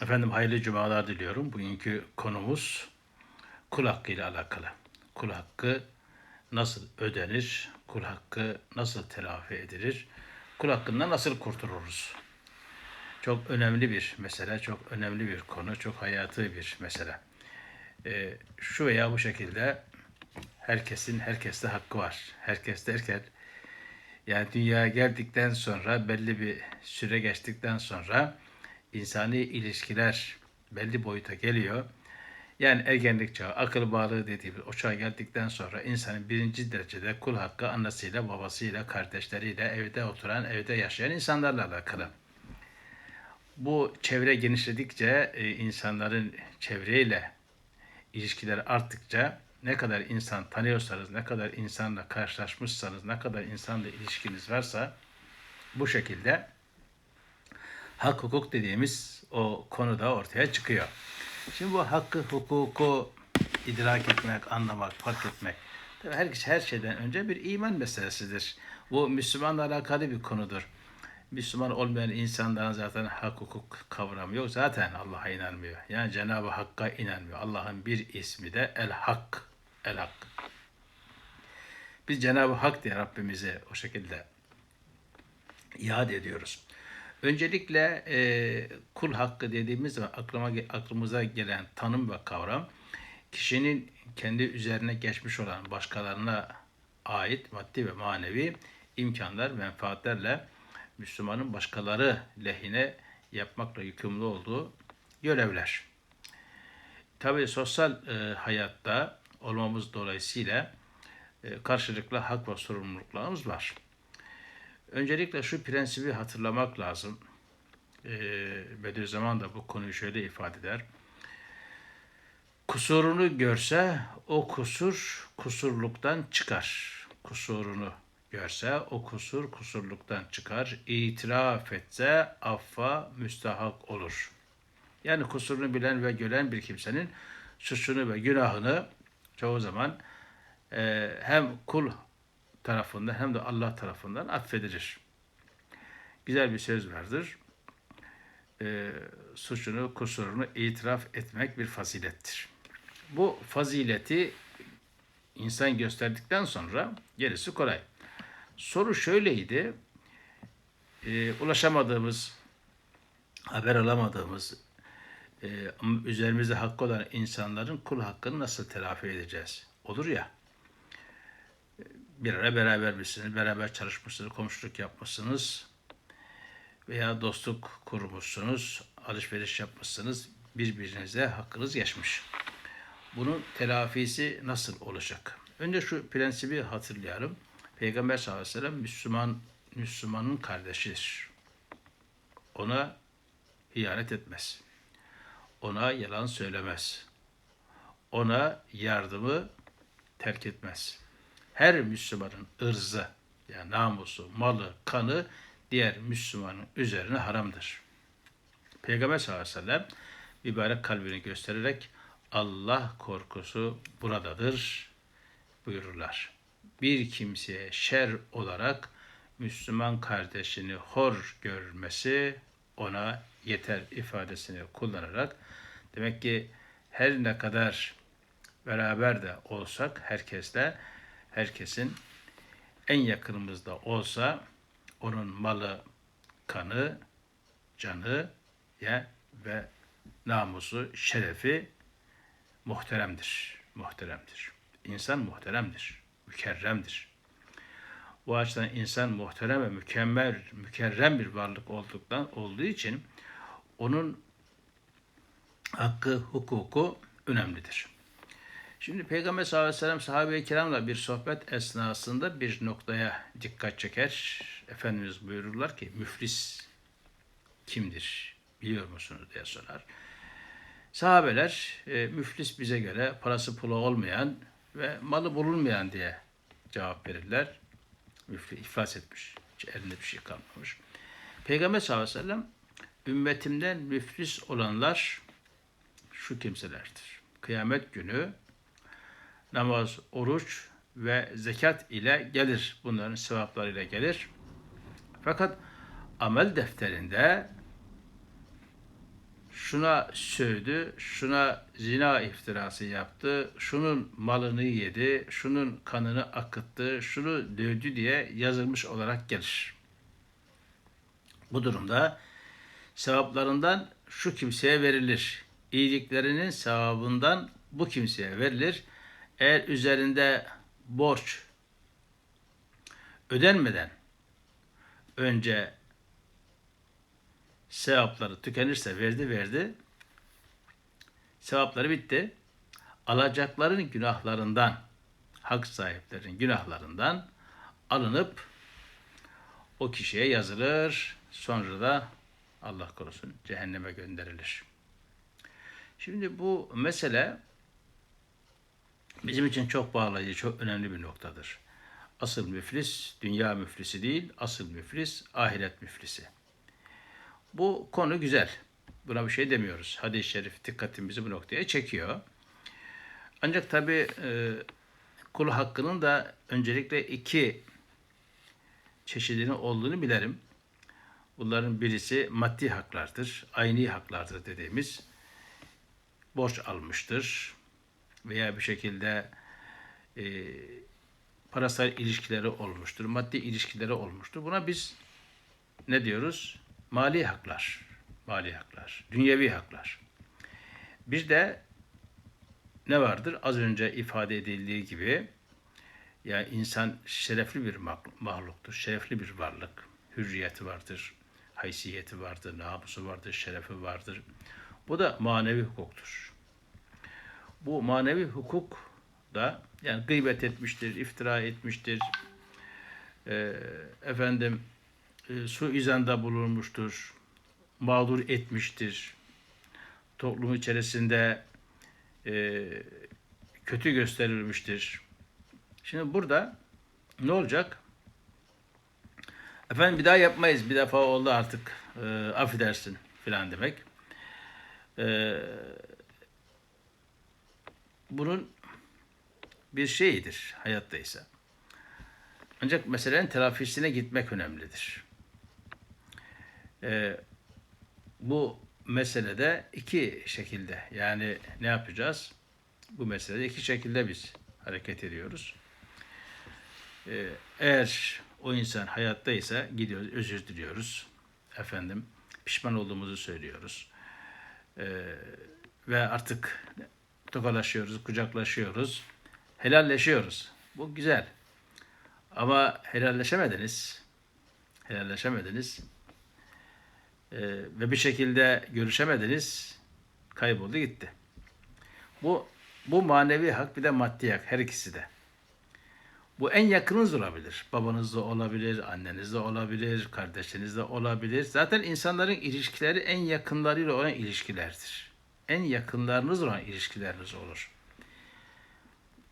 Efendim hayırlı cumalar diliyorum. Bugünkü konumuz kul hakkı ile alakalı. Kul hakkı nasıl ödenir? Kul hakkı nasıl telafi edilir? Kul hakkından nasıl kurtuluruz? Çok önemli bir mesele, çok önemli bir konu, çok hayatı bir mesele. Ee, şu veya bu şekilde herkesin herkeste hakkı var. Herkes derken yani dünyaya geldikten sonra belli bir süre geçtikten sonra insani ilişkiler belli boyuta geliyor. Yani ergenlik çağı, akıl bağlı dediğimiz o çağa geldikten sonra insanın birinci derecede kul hakkı annesiyle, babasıyla, kardeşleriyle, evde oturan, evde yaşayan insanlarla alakalı. Bu çevre genişledikçe e, insanların çevreyle ilişkiler arttıkça ne kadar insan tanıyorsanız, ne kadar insanla karşılaşmışsanız, ne kadar insanla ilişkiniz varsa bu şekilde hak hukuk dediğimiz o konuda ortaya çıkıyor. Şimdi bu hakkı hukuku idrak etmek, anlamak, fark etmek tabii her, her şeyden önce bir iman meselesidir. Bu Müslümanla alakalı bir konudur. Müslüman olmayan insanların zaten hak hukuk kavramı yok. Zaten Allah'a inanmıyor. Yani Cenab-ı Hakk'a inanmıyor. Allah'ın bir ismi de El Hak. El Hak. Biz Cenab-ı Hak diye Rabbimize o şekilde iade ediyoruz. Öncelikle e, kul hakkı dediğimiz zaman aklıma, aklımıza gelen tanım ve kavram kişinin kendi üzerine geçmiş olan başkalarına ait maddi ve manevi imkanlar, menfaatlerle Müslümanın başkaları lehine yapmakla yükümlü olduğu görevler. Tabii sosyal e, hayatta olmamız dolayısıyla e, karşılıklı hak ve sorumluluklarımız var. Öncelikle şu prensibi hatırlamak lazım. E, Bediüzzaman da bu konuyu şöyle ifade eder. Kusurunu görse o kusur kusurluktan çıkar. Kusurunu görse o kusur kusurluktan çıkar. İtiraf etse affa müstahak olur. Yani kusurunu bilen ve gören bir kimsenin suçunu ve günahını çoğu zaman e, hem kul tarafından hem de Allah tarafından affedilir. Güzel bir söz vardır. E, suçunu, kusurunu itiraf etmek bir fazilettir. Bu fazileti insan gösterdikten sonra gerisi kolay. Soru şöyleydi. E, ulaşamadığımız, haber alamadığımız, e, üzerimizde hakkı olan insanların kul hakkını nasıl telafi edeceğiz? Olur ya, bir ara beraber misiniz, beraber çalışmışsınız, komşuluk yapmışsınız veya dostluk kurmuşsunuz, alışveriş yapmışsınız, birbirinize hakkınız geçmiş. Bunun telafisi nasıl olacak? Önce şu prensibi hatırlayalım. Peygamber sallallahu aleyhi ve sellem Müslüman, Müslümanın kardeşidir. Ona hiyanet etmez. Ona yalan söylemez. Ona yardımı terk etmez. Her Müslümanın ırzı, yani namusu, malı, kanı diğer Müslümanın üzerine haramdır. Peygamber sallallahu aleyhi ve sellem mübarek kalbini göstererek Allah korkusu buradadır buyururlar. Bir kimseye şer olarak Müslüman kardeşini hor görmesi ona yeter ifadesini kullanarak demek ki her ne kadar beraber de olsak herkesle herkesin en yakınımızda olsa onun malı, kanı, canı ya ve namusu, şerefi muhteremdir. Muhteremdir. İnsan muhteremdir. Mükerremdir. Bu açıdan insan muhterem ve mükemmel, mükerrem bir varlık olduktan olduğu için onun hakkı, hukuku önemlidir. Şimdi Peygamber sallallahu aleyhi ve sellem sahabe-i kiramla bir sohbet esnasında bir noktaya dikkat çeker. Efendimiz buyururlar ki müflis kimdir biliyor musunuz diye sorar. Sahabeler e, müflis bize göre parası pulu olmayan ve malı bulunmayan diye cevap verirler. Müflis iflas etmiş. Hiç elinde bir şey kalmamış. Peygamber sallallahu aleyhi ve sellem ümmetimden müflis olanlar şu kimselerdir. Kıyamet günü namaz, oruç ve zekat ile gelir. Bunların sevaplarıyla gelir. Fakat amel defterinde şuna sövdü, şuna zina iftirası yaptı, şunun malını yedi, şunun kanını akıttı, şunu dövdü diye yazılmış olarak gelir. Bu durumda sevaplarından şu kimseye verilir. İyiliklerinin sevabından bu kimseye verilir. Eğer üzerinde borç ödenmeden önce sevapları tükenirse verdi verdi. Sevapları bitti. Alacakların günahlarından, hak sahiplerinin günahlarından alınıp o kişiye yazılır. Sonra da Allah korusun cehenneme gönderilir. Şimdi bu mesele bizim için çok bağlayıcı, çok önemli bir noktadır. Asıl müflis dünya müflisi değil, asıl müflis ahiret müflisi. Bu konu güzel. Buna bir şey demiyoruz. Hadis-i şerif dikkatimizi bu noktaya çekiyor. Ancak tabi e, kul hakkının da öncelikle iki çeşidinin olduğunu bilirim. Bunların birisi maddi haklardır, ayni haklardır dediğimiz borç almıştır veya bir şekilde e, parasal ilişkileri olmuştur, maddi ilişkileri olmuştur. Buna biz ne diyoruz? Mali haklar, mali haklar, dünyevi haklar. Bir de ne vardır? Az önce ifade edildiği gibi yani insan şerefli bir mahluktur, şerefli bir varlık. Hürriyeti vardır, haysiyeti vardır, namusu vardır, şerefi vardır. Bu da manevi hukuktur. Bu manevi hukuk da yani gıybet etmiştir, iftira etmiştir, e, efendim e, suizanda bulunmuştur, mağdur etmiştir, toplum içerisinde e, kötü gösterilmiştir. Şimdi burada ne olacak? Efendim bir daha yapmayız. Bir defa oldu artık. E, affedersin filan demek. E, bunun bir şeyidir hayattaysa. Ancak meselenin telafisine gitmek önemlidir. E, bu meselede iki şekilde yani ne yapacağız? Bu meselede iki şekilde biz hareket ediyoruz. Ee, eğer o insan hayattaysa gidiyoruz, özür diliyoruz. Efendim, pişman olduğumuzu söylüyoruz. Ee, ve artık tokalaşıyoruz, kucaklaşıyoruz, helalleşiyoruz. Bu güzel. Ama helalleşemediniz. Helalleşemediniz. Ee, ve bir şekilde görüşemediniz. Kayboldu gitti. Bu bu manevi hak bir de maddi hak her ikisi de. Bu en yakınınız olabilir. Babanız da olabilir, anneniz de olabilir, kardeşiniz de olabilir. Zaten insanların ilişkileri en yakınlarıyla olan ilişkilerdir. En yakınlarınız olan ilişkileriniz olur.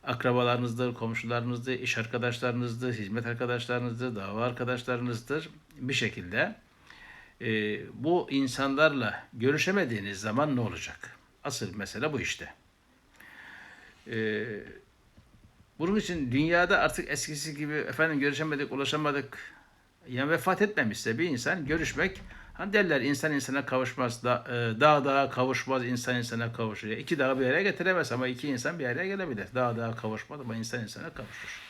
Akrabalarınızdır, komşularınızdır, iş arkadaşlarınızdır, hizmet arkadaşlarınızdır, dava arkadaşlarınızdır. Bir şekilde e, bu insanlarla görüşemediğiniz zaman ne olacak? Asıl mesele bu işte. E, bunun için dünyada artık eskisi gibi efendim görüşemedik, ulaşamadık. Yani vefat etmemişse bir insan görüşmek Hani derler insan insana kavuşmaz, da, e, dağ dağa kavuşmaz, insan insana kavuşur. İki dağı bir araya getiremez ama iki insan bir araya gelebilir. Dağ dağa kavuşmaz ama insan insana kavuşur.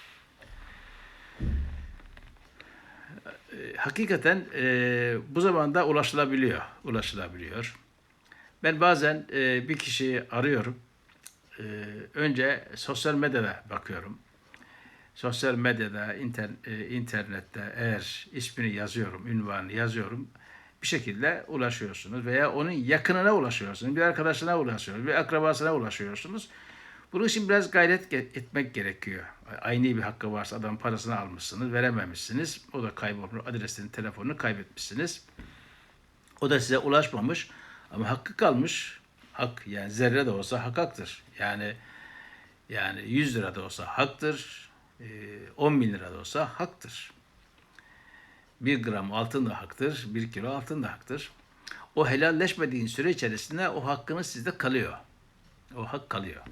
E, hakikaten e, bu zamanda ulaşılabiliyor, ulaşılabiliyor. Ben bazen e, bir kişiyi arıyorum. E, önce sosyal medyada bakıyorum. Sosyal medyada, inter, e, internette eğer ismini yazıyorum, ünvanını yazıyorum bir şekilde ulaşıyorsunuz veya onun yakınına ulaşıyorsunuz, bir arkadaşına ulaşıyorsunuz, bir akrabasına ulaşıyorsunuz. Bunun için biraz gayret etmek gerekiyor. Aynı bir hakkı varsa adam parasını almışsınız, verememişsiniz. O da kaybolmuş, adresini, telefonunu kaybetmişsiniz. O da size ulaşmamış ama hakkı kalmış. Hak yani zerre de olsa hak haktır. Yani yani 100 lira da olsa haktır, 10 bin lira da olsa haktır. Bir gram altın da haktır, bir kilo altın da haktır. O helalleşmediğin süre içerisinde o hakkınız sizde kalıyor. O hak kalıyor.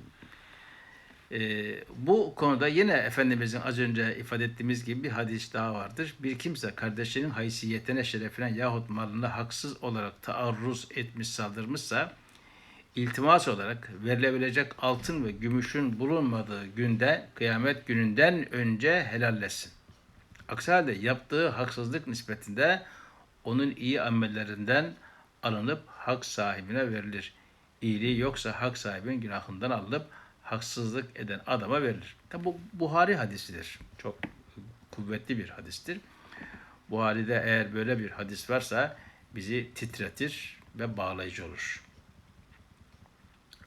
Ee, bu konuda yine Efendimizin az önce ifade ettiğimiz gibi bir hadis daha vardır. Bir kimse kardeşinin haysiyetine, şerefine yahut malına haksız olarak taarruz etmiş, saldırmışsa iltimas olarak verilebilecek altın ve gümüşün bulunmadığı günde, kıyamet gününden önce helallesin. Aksi halde yaptığı haksızlık nispetinde onun iyi amellerinden alınıp hak sahibine verilir. İyiliği yoksa hak sahibinin günahından alınıp haksızlık eden adama verilir. Tabi bu Buhari hadisidir. Çok kuvvetli bir hadistir. Buhari'de eğer böyle bir hadis varsa bizi titretir ve bağlayıcı olur.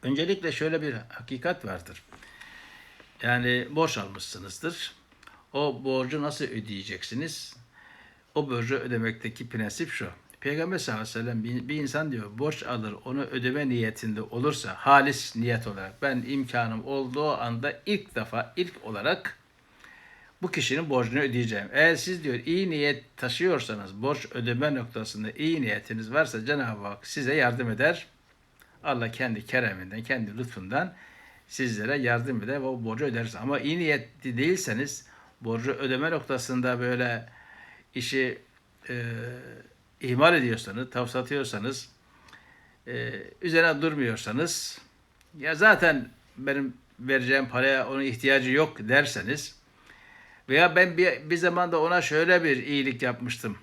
Öncelikle şöyle bir hakikat vardır. Yani borç almışsınızdır. O borcu nasıl ödeyeceksiniz? O borcu ödemekteki prensip şu. Peygamber sallallahu aleyhi ve sellem bir, bir insan diyor borç alır onu ödeme niyetinde olursa halis niyet olarak ben imkanım olduğu anda ilk defa ilk olarak bu kişinin borcunu ödeyeceğim. Eğer siz diyor iyi niyet taşıyorsanız borç ödeme noktasında iyi niyetiniz varsa Cenab-ı Hak size yardım eder. Allah kendi kereminden, kendi lütfundan sizlere yardım eder ve o borcu öderiz. Ama iyi niyetli değilseniz borcu ödeme noktasında böyle işi e, ihmal ediyorsanız, tavsatıyorsanız, e, üzerine durmuyorsanız, ya zaten benim vereceğim paraya onun ihtiyacı yok derseniz veya ben bir, bir zamanda ona şöyle bir iyilik yapmıştım.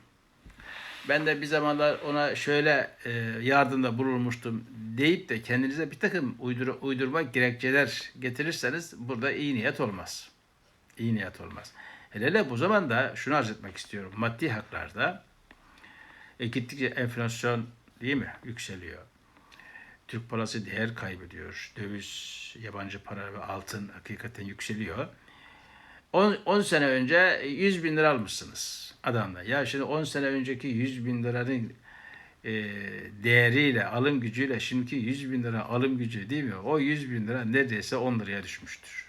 Ben de bir zamanlar ona şöyle e, yardımda bulunmuştum deyip de kendinize bir takım uydur, uydurma gerekçeler getirirseniz burada iyi niyet olmaz. İyi niyet olmaz. Hele hele bu zamanda şunu arz etmek istiyorum. Maddi haklarda e, gittikçe enflasyon değil mi yükseliyor. Türk parası değer kaybediyor. Döviz, yabancı para ve altın hakikaten yükseliyor. 10 sene önce 100 bin lira almışsınız adamda. Ya şimdi 10 sene önceki 100 bin liranın e, değeriyle, alım gücüyle şimdiki 100 bin lira alım gücü değil mi? O 100 bin lira neredeyse 10 liraya düşmüştür.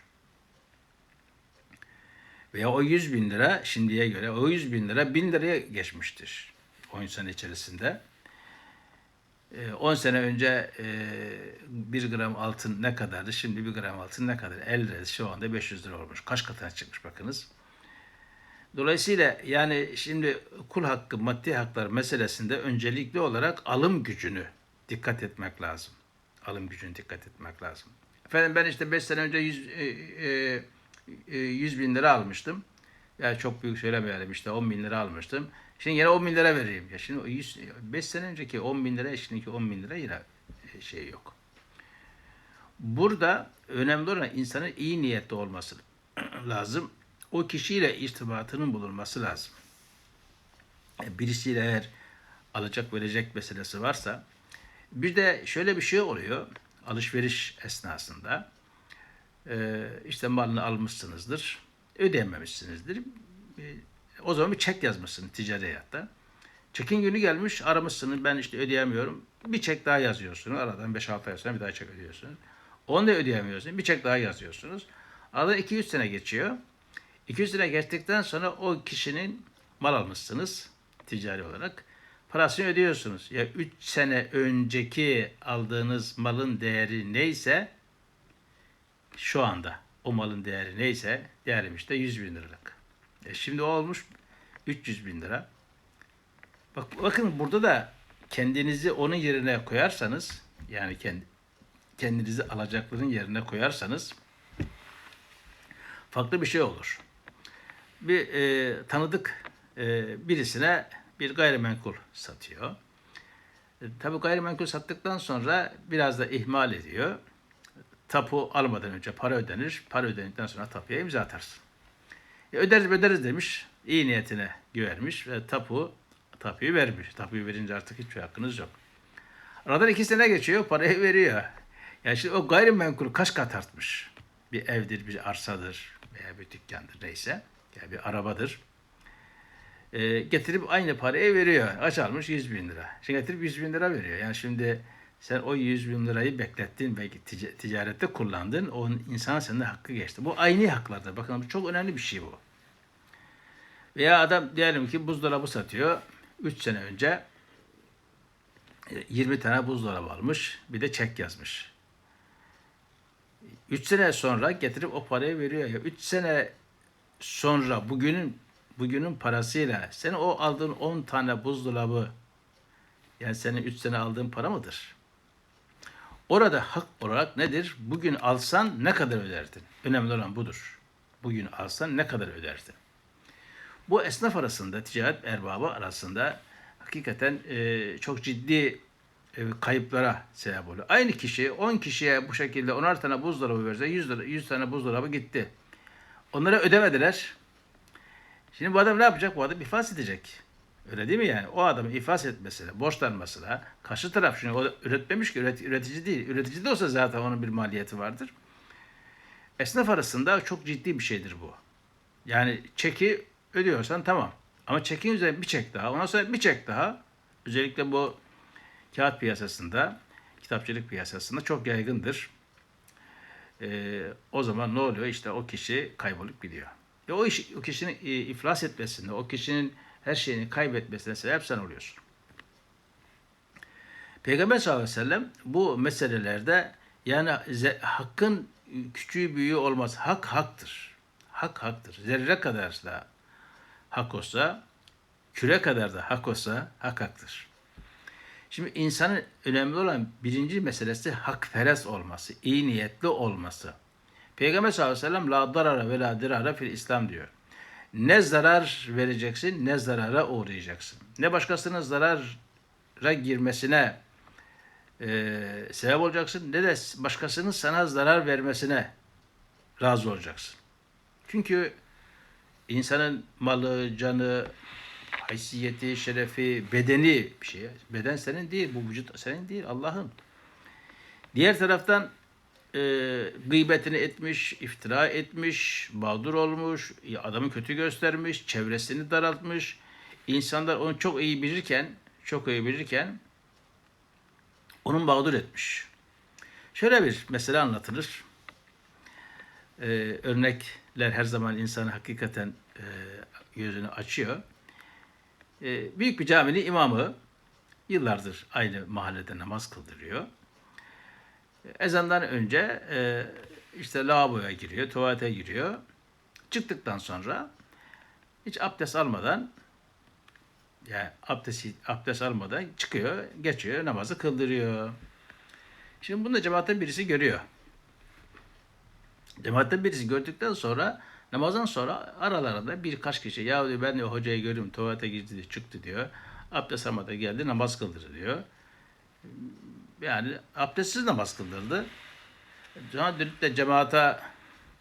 Veya o 100 bin lira şimdiye göre o 100 bin lira 1000 liraya geçmiştir. 10 sene içerisinde. 10 sene önce 1 gram altın ne kadardı? Şimdi 1 gram altın ne kadar? 50 lira. Şu anda 500 lira olmuş. Kaç katına çıkmış bakınız. Dolayısıyla yani şimdi kul hakkı, maddi haklar meselesinde öncelikli olarak alım gücünü dikkat etmek lazım. Alım gücünü dikkat etmek lazım. Efendim ben işte 5 sene önce 100, e, e, 100 bin lira almıştım. Ya çok büyük söylemeyelim işte 10 bin lira almıştım. Şimdi yine 10 bin lira vereyim. Ya şimdi 100, 5 sene önceki 10 bin lira şimdiki 10 bin lira yine şey yok. Burada önemli olan insanın iyi niyetli olması lazım. O kişiyle irtibatının bulunması lazım. Birisiyle eğer alacak verecek meselesi varsa bir de şöyle bir şey oluyor alışveriş esnasında işte malını almışsınızdır ödeyememişsinizdir o zaman bir çek yazmışsın ticari hayatta. Çekin günü gelmiş aramışsınız ben işte ödeyemiyorum. Bir çek daha yazıyorsunuz. Aradan 5-6 ay sonra bir daha çek ödüyorsunuz. Onu da ödeyemiyorsunuz. Bir çek daha yazıyorsunuz. Arada 200 sene geçiyor. 200 sene geçtikten sonra o kişinin mal almışsınız ticari olarak. Parasını ödüyorsunuz. Ya 3 sene önceki aldığınız malın değeri neyse şu anda o malın değeri neyse değerim işte 100 bin liralık. E şimdi o olmuş 300 bin lira. Bak, bakın burada da kendinizi onun yerine koyarsanız yani kendi, kendinizi alacakların yerine koyarsanız farklı bir şey olur. Bir e, tanıdık e, birisine bir gayrimenkul satıyor. E, tabii gayrimenkul sattıktan sonra biraz da ihmal ediyor. Tapu almadan önce para ödenir. Para ödendikten sonra tapuya imza atarsın. E, öderiz öderiz demiş. İyi niyetine güvenmiş ve tapu tapuyu vermiş. Tapuyu verince artık hiçbir hakkınız yok. Aradan iki sene geçiyor, parayı veriyor. Yani şimdi o gayrimenkul kaç kat artmış? Bir evdir, bir arsadır veya bir dükkandır neyse. Yani bir arabadır. E, getirip aynı parayı veriyor. Aç almış 100 bin lira. Şimdi getirip 100 bin lira veriyor. Yani şimdi sen o 100 bin lirayı beklettin ve ticarette kullandın. O insan senin hakkı geçti. Bu aynı haklardır. Bakın çok önemli bir şey bu. Veya adam diyelim ki buzdolabı satıyor. 3 sene önce 20 tane buzdolabı almış. Bir de çek yazmış. 3 sene sonra getirip o parayı veriyor ya. 3 sene sonra bugünün bugünün parasıyla senin o aldığın 10 tane buzdolabı yani senin 3 sene aldığın para mıdır? Orada hak olarak nedir? Bugün alsan ne kadar öderdin? Önemli olan budur. Bugün alsan ne kadar öderdin? Bu esnaf arasında, ticaret erbabı arasında hakikaten e, çok ciddi e, kayıplara sebep oluyor. Aynı kişi 10 kişiye bu şekilde 10'ar tane buzdolabı verse 100, lira, 100 tane buzdolabı gitti. Onlara ödemediler. Şimdi bu adam ne yapacak? Bu adam iflas edecek. Öyle değil mi yani? O adamı iflas etmesine, borçlanmasına karşı taraf şimdi o üretmemiş ki üret- üretici değil. Üretici de olsa zaten onun bir maliyeti vardır. Esnaf arasında çok ciddi bir şeydir bu. Yani çeki ödüyorsan tamam. Ama çekin üzerine bir çek daha, ondan sonra bir çek daha. Özellikle bu kağıt piyasasında, kitapçılık piyasasında çok yaygındır. Ee, o zaman ne oluyor? İşte o kişi kaybolup gidiyor. E o, iş, o kişinin e, iflas etmesinde, o kişinin her şeyini kaybetmesine sebep sen oluyorsun. Peygamber sallallahu aleyhi ve sellem bu meselelerde yani hakkın küçüğü büyüğü olmaz. Hak haktır. Hak haktır. Zerre kadar da hak olsa, küre kadar da hak olsa hak haktır. Şimdi insanın önemli olan birinci meselesi hakperest olması, iyi niyetli olması. Peygamber sallallahu aleyhi ve sellem la darara ve la dirara fil İslam diyor. Ne zarar vereceksin ne zarara uğrayacaksın. Ne başkasının zarara girmesine e, sebep olacaksın ne de başkasının sana zarar vermesine razı olacaksın. Çünkü insanın malı, canı, haysiyeti, şerefi, bedeni bir şey. Beden senin değil, bu vücut senin değil, Allah'ın. Diğer taraftan e, gıybetini etmiş, iftira etmiş, mağdur olmuş, adamı kötü göstermiş, çevresini daraltmış. İnsanlar onu çok iyi bilirken, çok iyi bilirken onu mağdur etmiş. Şöyle bir mesele anlatılır. Ee, örnekler her zaman insanı hakikaten e, gözünü açıyor. Ee, büyük bir caminin imamı yıllardır aynı mahallede namaz kıldırıyor. Ezandan önce e, işte lavaboya giriyor, tuvalete giriyor. Çıktıktan sonra hiç abdest almadan yani abdest, abdest almadan çıkıyor, geçiyor, namazı kıldırıyor. Şimdi bunu cemaatten birisi görüyor. Cemaatten birisi gördükten sonra namazdan sonra aralarında birkaç kişi ya diyor ben diyor hocayı görüyorum tuvalete girdi çıktı diyor. Abdest almadan geldi namaz kıldırdı diyor. Yani abdestsiz namaz kıldırdı. Dönüp de cemaata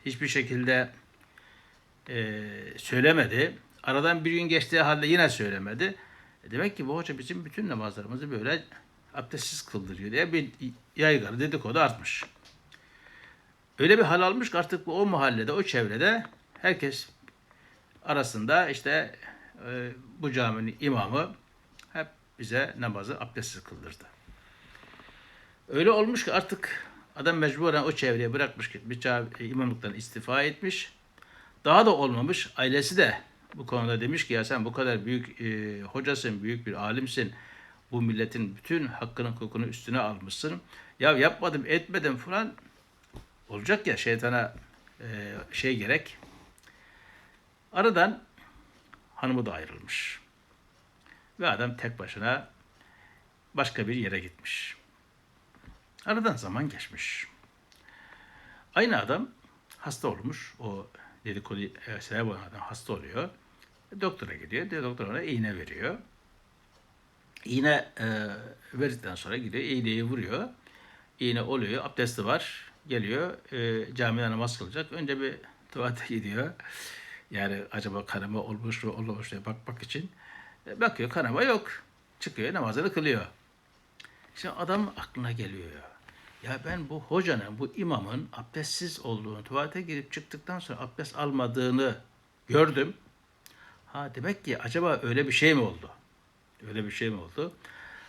hiçbir şekilde e, söylemedi. Aradan bir gün geçtiği halde yine söylemedi. E demek ki bu hoca bizim bütün namazlarımızı böyle abdestsiz kıldırıyor diye bir yaygara dedikodu artmış. Öyle bir hal almış ki artık o mahallede, o çevrede herkes arasında işte e, bu caminin imamı hep bize namazı abdestsiz kıldırdı. Öyle olmuş ki artık adam mecburen o çevreye bırakmış gitmiş, cami- imamlıktan istifa etmiş. Daha da olmamış. Ailesi de bu konuda demiş ki ya sen bu kadar büyük e, hocasın, büyük bir alimsin. Bu milletin bütün hakkının hukukunu üstüne almışsın. Ya yapmadım, etmedim falan. Olacak ya şeytana e, şey gerek. Aradan hanımı da ayrılmış. Ve adam tek başına başka bir yere gitmiş. Aradan zaman geçmiş. Aynı adam hasta olmuş. O dedikodu e, sebep olan adam hasta oluyor. Doktora gidiyor. De, doktor ona iğne veriyor. İğne e, verdikten sonra gidiyor. iğneyi vuruyor. İğne oluyor. Abdesti var. Geliyor. E, camide namaz kılacak. Önce bir tuvalete gidiyor. Yani acaba kanama olmuş mu olmamış diye bakmak için. E, bakıyor kanama yok. Çıkıyor namazını kılıyor. Şimdi adam aklına geliyor ya. Ben bu hocanın, bu imamın abdestsiz olduğunu, tuvalete girip çıktıktan sonra abdest almadığını gördüm. Ha demek ki acaba öyle bir şey mi oldu? Öyle bir şey mi oldu?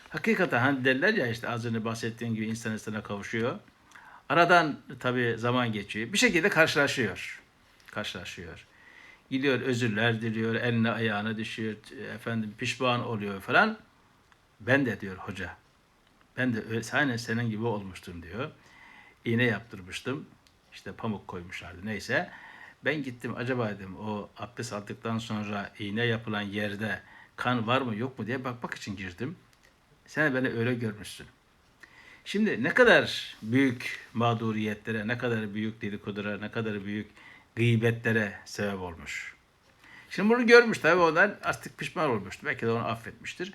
Hakikaten hani derler ya işte az önce bahsettiğim gibi insan insana kavuşuyor. Aradan tabii zaman geçiyor. Bir şekilde karşılaşıyor. Karşılaşıyor. Gidiyor özürler diliyor, eline ayağına düşüyor, efendim pişman oluyor falan. Ben de diyor hoca, ben de aynen senin gibi olmuştum diyor. İğne yaptırmıştım. işte pamuk koymuşlardı neyse. Ben gittim acaba dedim o abdest aldıktan sonra iğne yapılan yerde kan var mı yok mu diye bakmak için girdim. Sen beni öyle görmüşsün. Şimdi ne kadar büyük mağduriyetlere, ne kadar büyük dedikodulara, ne kadar büyük gıybetlere sebep olmuş. Şimdi bunu görmüş tabii ondan artık pişman olmuştu. Belki de onu affetmiştir.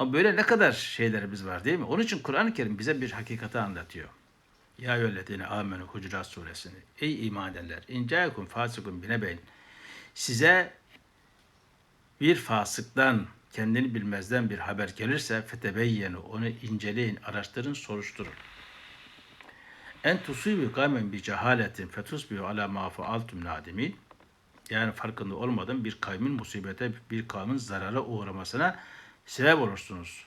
Ama böyle ne kadar şeylerimiz var değil mi? Onun için Kur'an-ı Kerim bize bir hakikati anlatıyor. Ya yöllediğine amenü Hucurat suresini. Ey iman edenler. İncaekum fasikun binebeyn. Size bir fasıktan, kendini bilmezden bir haber gelirse fetebeyyenu onu inceleyin, araştırın, soruşturun. En tusibu kavmen bi cehaletin fetusbihu ala ma faaltum nadimin. Yani farkında olmadan bir kavmin musibete, bir kavmin zarara uğramasına sebep olursunuz.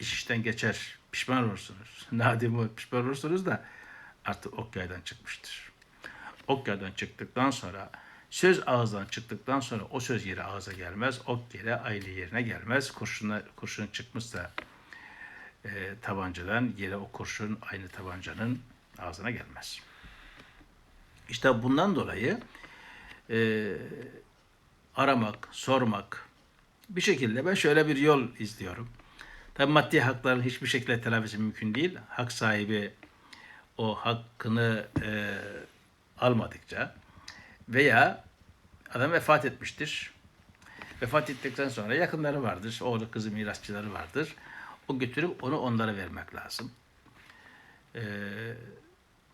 İş işten geçer, pişman olursunuz. Nadim pişman olursunuz da artık ok yaydan çıkmıştır. Ok yaydan çıktıktan sonra, söz ağızdan çıktıktan sonra o söz yere ağza gelmez, ok yere aile yerine gelmez. Kurşuna, kurşun çıkmışsa e, tabancadan yere o kurşun aynı tabancanın ağzına gelmez. İşte bundan dolayı e, aramak, sormak bir şekilde ben şöyle bir yol izliyorum. Tabi maddi hakların hiçbir şekilde telafisi mümkün değil. Hak sahibi o hakkını e, almadıkça veya adam vefat etmiştir. Vefat ettikten sonra yakınları vardır. Oğlu kızı mirasçıları vardır. O götürüp onu onlara vermek lazım. Ee,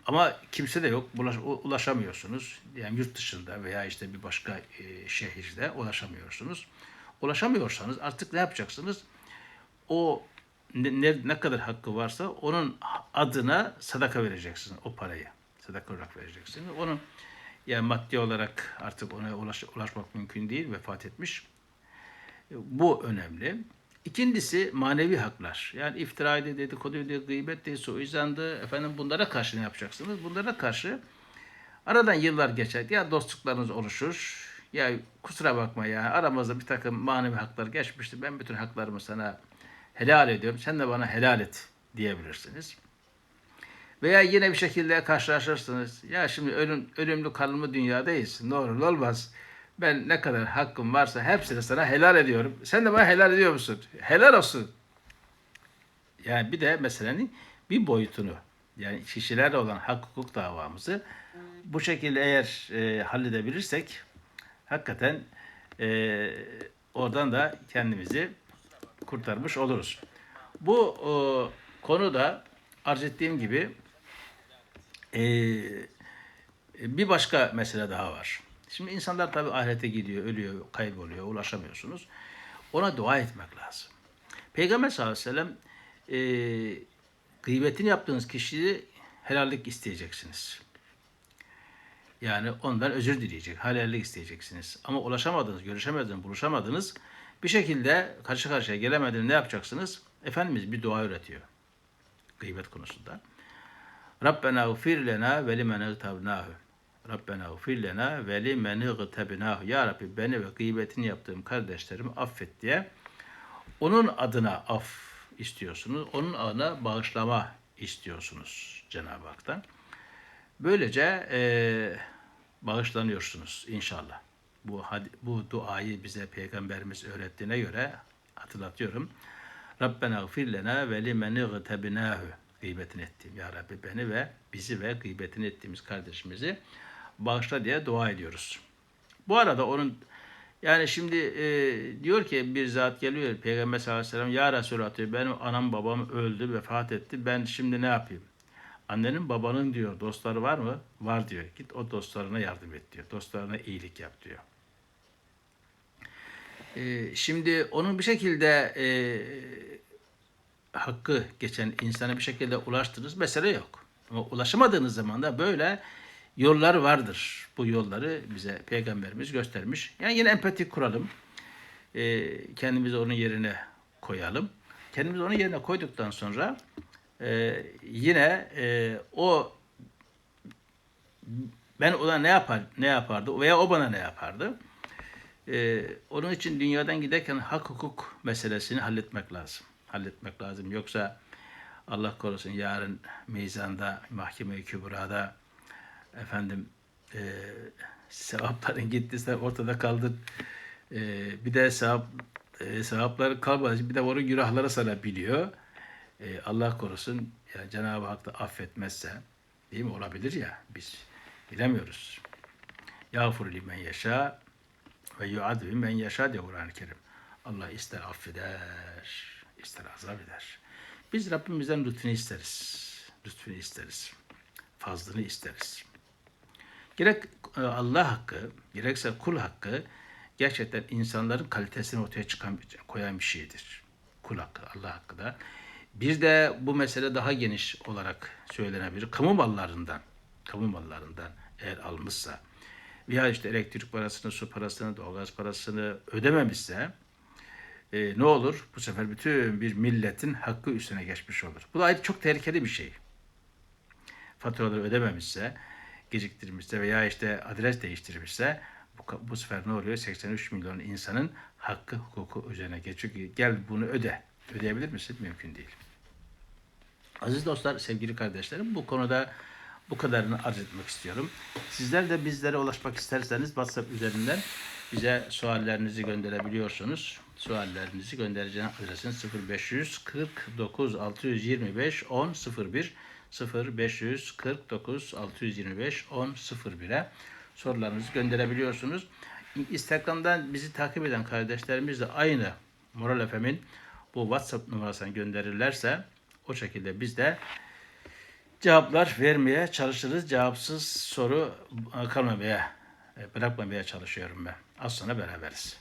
ama kimse de yok. Ulaş, ulaşamıyorsunuz. Yani yurt dışında veya işte bir başka e, şehirde ulaşamıyorsunuz. Ulaşamıyorsanız artık ne yapacaksınız? O ne, ne, kadar hakkı varsa onun adına sadaka vereceksiniz o parayı. Sadaka olarak vereceksiniz. Onun yani maddi olarak artık ona ulaş, ulaşmak mümkün değil. Vefat etmiş. Bu önemli. İkincisi manevi haklar. Yani iftiraydı, dedikoduydu, gıybetti, suizandı. Efendim bunlara karşı ne yapacaksınız? Bunlara karşı aradan yıllar geçer. Ya dostluklarınız oluşur. Ya kusura bakma ya aramızda bir takım manevi haklar geçmişti. Ben bütün haklarımı sana helal ediyorum. Sen de bana helal et diyebilirsiniz. Veya yine bir şekilde karşılaşırsınız. Ya şimdi ölüm, ölümlü kalımlı dünyadayız. Ne olur olmaz. Ben ne kadar hakkım varsa hepsini sana helal ediyorum. Sen de bana helal ediyor musun? Helal olsun. Yani bir de meselenin bir boyutunu yani kişilerle olan hak hukuk davamızı bu şekilde eğer e, halledebilirsek hakikaten e, oradan da kendimizi kurtarmış oluruz. Bu e, konuda arz ettiğim gibi e, bir başka mesele daha var. Şimdi insanlar tabii ahirete gidiyor, ölüyor, kayboluyor, ulaşamıyorsunuz. Ona dua etmek lazım. Peygamber sallallahu aleyhi ve sellem e, gıybetini yaptığınız kişiyi helallik isteyeceksiniz. Yani ondan özür dileyecek, helallik isteyeceksiniz. Ama ulaşamadınız, görüşemediniz, buluşamadınız. Bir şekilde karşı karşıya gelemediniz ne yapacaksınız? Efendimiz bir dua öğretiyor. Gıybet konusunda. Rabbena ufir lena ve limen ıgtabnahu. Rabbena ufir lena ve limen ıgtabnahu. Ya Rabbi beni ve gıybetini yaptığım kardeşlerimi affet diye onun adına af istiyorsunuz. Onun adına bağışlama istiyorsunuz Cenab-ı Hak'tan. Böylece e, bağışlanıyorsunuz inşallah. Bu, bu duayı bize Peygamberimiz öğrettiğine göre hatırlatıyorum. Rabbena gfir lena ve limeni gıtebinahu gıybetin ettiğim. Ya Rabbi beni ve bizi ve gıybetin ettiğimiz kardeşimizi bağışla diye dua ediyoruz. Bu arada onun yani şimdi e, diyor ki bir zat geliyor Peygamber sallallahu aleyhi ve sellem ya Resulallah diyor benim anam babam öldü vefat etti ben şimdi ne yapayım? Annenin babanın diyor dostları var mı? Var diyor. Git o dostlarına yardım et diyor. Dostlarına iyilik yap diyor. Ee, şimdi onun bir şekilde e, hakkı geçen insana bir şekilde ulaştınız mesele yok. Ama ulaşamadığınız zaman da böyle yollar vardır. Bu yolları bize peygamberimiz göstermiş. Yani yine empati kuralım. Ee, kendimizi onun yerine koyalım. Kendimizi onun yerine koyduktan sonra e, yine e, o ben ona ne yapar ne yapardı veya o bana ne yapardı? E, onun için dünyadan giderken hak hukuk meselesini halletmek lazım. Halletmek lazım. Yoksa Allah korusun yarın meyzanda, mahkeme-i kübrada efendim e, sevapların gittiyse ortada kaldı. E, bir de sevap e, sevapları kalmadı. Bir de onun günahları sana biliyor. E, Allah korusun ya Cenab-ı Hak da affetmezse değil mi olabilir ya biz bilemiyoruz. Yağfur limen yaşa ve yuadvi men yaşa diyor Kur'an-ı Kerim. Allah ister affeder, ister azap eder. Biz Rabbimizden lütfunu isteriz. Lütfunu isteriz. Fazlını isteriz. Gerek e, Allah hakkı, gerekse kul hakkı gerçekten insanların kalitesini ortaya çıkan, koyan bir şeydir. Kul hakkı, Allah hakkı da. Bir de bu mesele daha geniş olarak söylenebilir. Kamu mallarından, kamu mallarından eğer almışsa veya işte elektrik parasını, su parasını, doğalgaz parasını ödememişse e, ne olur? Bu sefer bütün bir milletin hakkı üstüne geçmiş olur. Bu da ayrı çok tehlikeli bir şey. Faturaları ödememişse, geciktirmişse veya işte adres değiştirmişse bu, bu sefer ne oluyor? 83 milyon insanın hakkı, hukuku üzerine geçiyor gel bunu öde. Ödeyebilir misin? Mümkün değil. Aziz dostlar, sevgili kardeşlerim bu konuda bu kadarını arz etmek istiyorum. Sizler de bizlere ulaşmak isterseniz WhatsApp üzerinden bize suallerinizi gönderebiliyorsunuz. Suallerinizi göndereceğiniz adresin 0549 625 10 01 0549 625 10 01'e sorularınızı gönderebiliyorsunuz. Instagram'dan bizi takip eden kardeşlerimiz de aynı Moral FM'in bu WhatsApp numarasına gönderirlerse o şekilde biz de cevaplar vermeye çalışırız. Cevapsız soru kalmamaya, bırakmamaya çalışıyorum ben. Az sonra beraberiz.